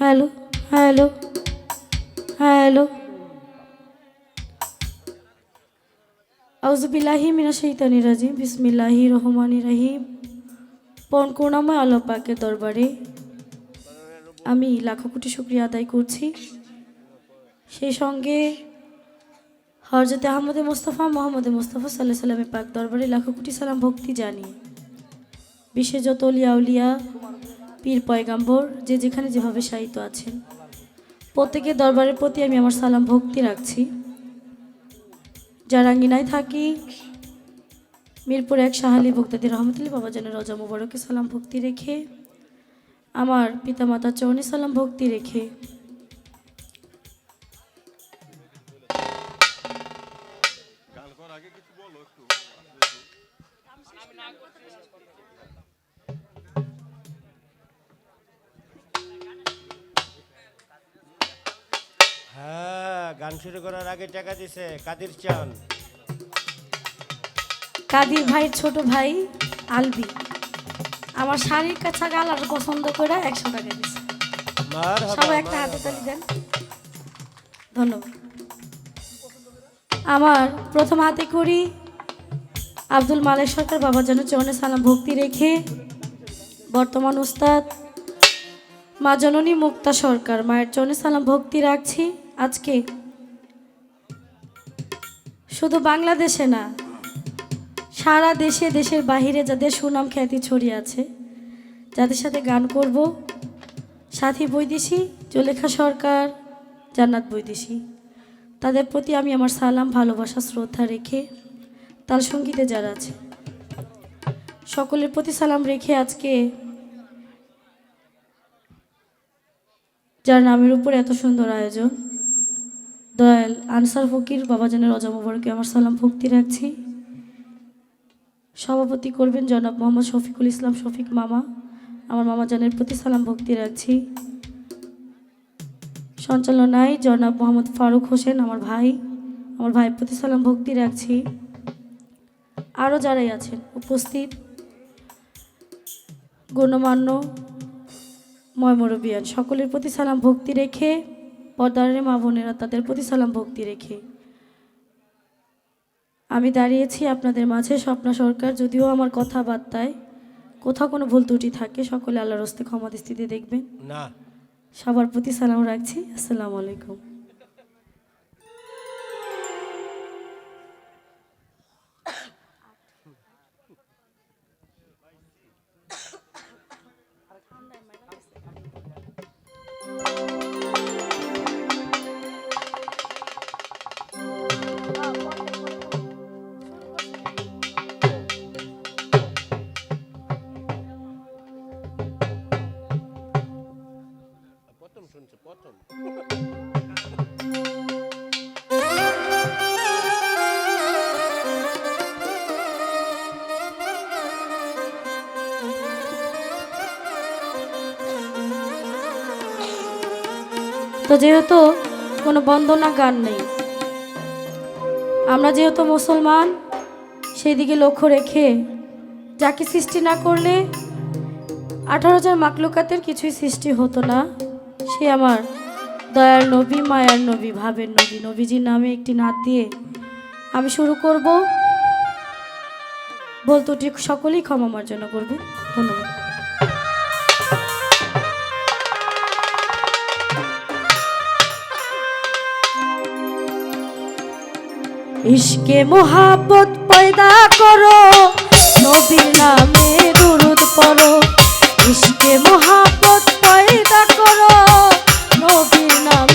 Hello hello hello. আউজবিল্লাহি মিনা শৈতানি রাজিম, বিসমিল্লাহি রহমানি রহিম। পণ করুণাময় আল্লাহ দরবারে আমি লাখো কোটি শুক্রিয়া আদায় করছি। সেই সঙ্গে হরজতে আহমদে মোস্তফা, মোহাম্মদে মোস্তফা সাল্লাহ সাল্লামের পাক দরবারে লাখো কোটি সালাম ভক্তি জানি। বিশ্বে যত অলিয়া উলিয়া, পীর, পয়গাম্বর, যে যেখানে যেভাবে সাহিত্য আছেন, প্রত্যেকের দরবারের প্রতি আমি আমার সালাম ভক্তি রাখছি। যার আঙ্গিনায় থাকি, মিরপুর এক শাহালি ভক্তাদি রহমতুল্লি বাবা যেন রজা মুবারকে সালাম ভক্তি রেখে, আমার পিতামাতার চরণে সালাম ভক্তি রেখে হ্যাঁ গান শুরু করার আগে টাকা দিছে কাদির চান। কাদির ভাইয়ের ছোট ভাই আলবি। আমার শাড়ির কাছা গালার পছন্দ করে একশো টাকা মার সবাই একটা হাতে তালি দেন। ধন্যবাদ। আমার প্রথম হাতে করি আব্দুল মালেক সরকার বাবার যেন চরণে সালাম ভক্তি রেখে বর্তমান উস্তাদ মা জননী মুক্তা সরকার মায়ের চরণে সালাম ভক্তি রাখছি। আজকে? শুধু বাংলাদেশে না, সারা দেশে, দেশের বাহিরে যাদের সুনাম খ্যাতি ছড়িয়ে আছে, যাদের সাথে গান করব, সাথী বৈদেশি, জলেখা সরকার, জান্নাত বৈদেশি, তাদের প্রতি আমি আমার সালাম, ভালোবাসা, শ্রদ্ধা রেখে তাল সঙ্গীতে যারা আছে, সকলের প্রতি সালাম রেখে আজকে যার নামের উপর এত সুন্দর আয়োজন দয়াল, আনসার ফকির বাবাজানের রজা মোবারকে আমার সালাম ভক্তি রাখছি। সভাপতি করবেন জনাব মোহাম্মদ শফিকুল ইসলাম, শফিক মামা। আমার মামা জানের প্রতি সালাম ভক্তি রাখছি। সঞ্চালনায় জনাব মোহাম্মদ ফারুক হোসেন, আমার ভাই। আমার ভাইয়ের প্রতি সালাম ভক্তি রাখছি। আরও যারাই আছেন, উপস্থিত। গণ্যমান্য ময়মরবিয়ান সকলের প্রতি সালাম ভক্তি রেখে পর্দারের মা বোনেরা তাদের প্রতি সালাম ভক্তি রেখে। আমি দাঁড়িয়েছি আপনাদের মাঝে স্বপ্না সরকার যদিও আমার কথাবার্তায় কোথাও কোনো ভুল ত্রুটি থাকে সকলে আল্লাহর হস্তে ক্ষমা দৃষ্টিতে দেখবেন। না। সবার প্রতি সালাম রাখছি। আসসালামু আলাইকুম। তো যেহেতু কোনো বন্দনা গান নেই, আমরা যেহেতু মুসলমান সেই দিকে লক্ষ্য রেখে যাকে সৃষ্টি না করলে আঠারো হাজার মাকলুকাতের কিছুই সৃষ্টি হতো না। সে আমার দয়ার নবী, মায়ার নবী, ভাবের নবী, নবীজির নামে একটি নাত দিয়ে আমি শুরু করব। বলতো সকলেই ক্ষমা মার্জনা করবে। ধন্যবাদ। ইশকে মোহাবত পয়দা করো নবীর নামে দুরুদ পড়ো। ইশকে মোহাবত পয়দা করো নবীর নামে